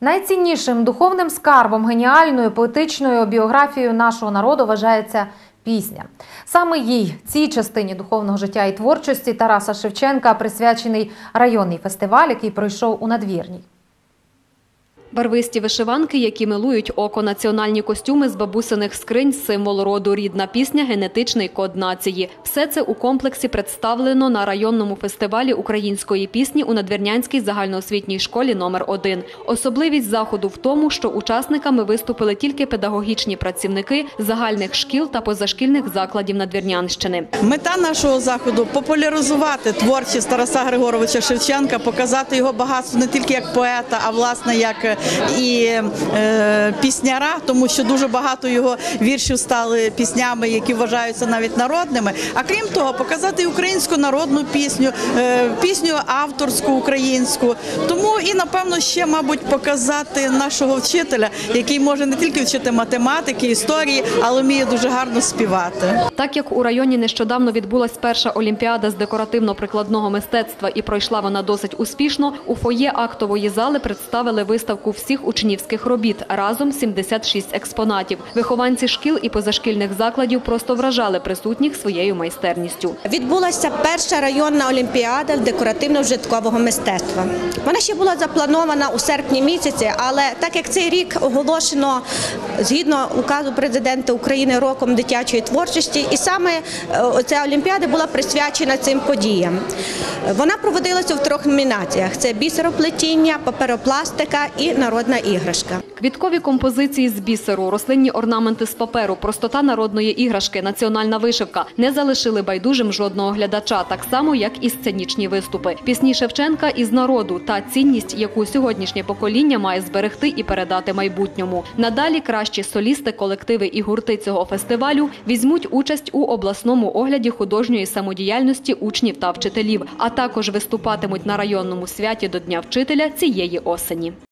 Найціннішим духовним скарбом геніальною поетичною біографією нашого народу вважається пісня. Саме їй, цій частині духовного життя і творчості Тараса Шевченка, присвячений районний фестиваль, який пройшов у надвірній. Барвисті вишиванки, які милують око, національні костюми з бабусиних скринь, символ роду, рідна пісня, генетичний код нації. Все це у комплексі представлено на районному фестивалі української пісні у Надвірнянській загальноосвітній школі номер 1 Особливість заходу в тому, що учасниками виступили тільки педагогічні працівники загальних шкіл та позашкільних закладів Надвірнянщини. Мета нашого заходу популяризувати творчість Тараса Григоровича Шевченка, показати його багатство не тільки як поета, а власне як і е, пісняра, тому що дуже багато його віршів стали піснями, які вважаються навіть народними. А крім того, показати українську народну пісню, е, пісню авторську українську. Тому і напевно ще, мабуть, показати нашого вчителя, який може не тільки вчити математики, історії, але вміє дуже гарно співати. Так як у районі нещодавно відбулась перша олімпіада з декоративно-прикладного мистецтва і пройшла вона досить успішно, у фоє актової зали представили виставку всіх учнівських робіт разом 76 експонатів. Вихованці шкіл і позашкільних закладів просто вражали присутніх своєю майстерністю. Відбулася перша районна олімпіада декоративно-вжиткового мистецтва. Вона ще була запланована у серпні місяці, але так як цей рік оголошено згідно указу президента України роком дитячої творчості, і саме е, ця олімпіада була присвячена цим подіям. Вона проводилася в трьох номінаціях: це бісероплетіння, паперопластика і народна іграшка. Квіткові композиції з бісеру, рослинні орнаменти з паперу, простота народної іграшки, національна вишивка не залишили байдужим жодного глядача, так само як і сценічні виступи. Пісні Шевченка із народу та цінність, яку сьогоднішнє покоління має зберегти і передати майбутньому. Надалі кращі солісти, колективи і гурти цього фестивалю візьмуть участь у обласному огляді художньої самодіяльності учнів та вчителів, а також виступатимуть на районному святі до Дня вчителя цієї осені.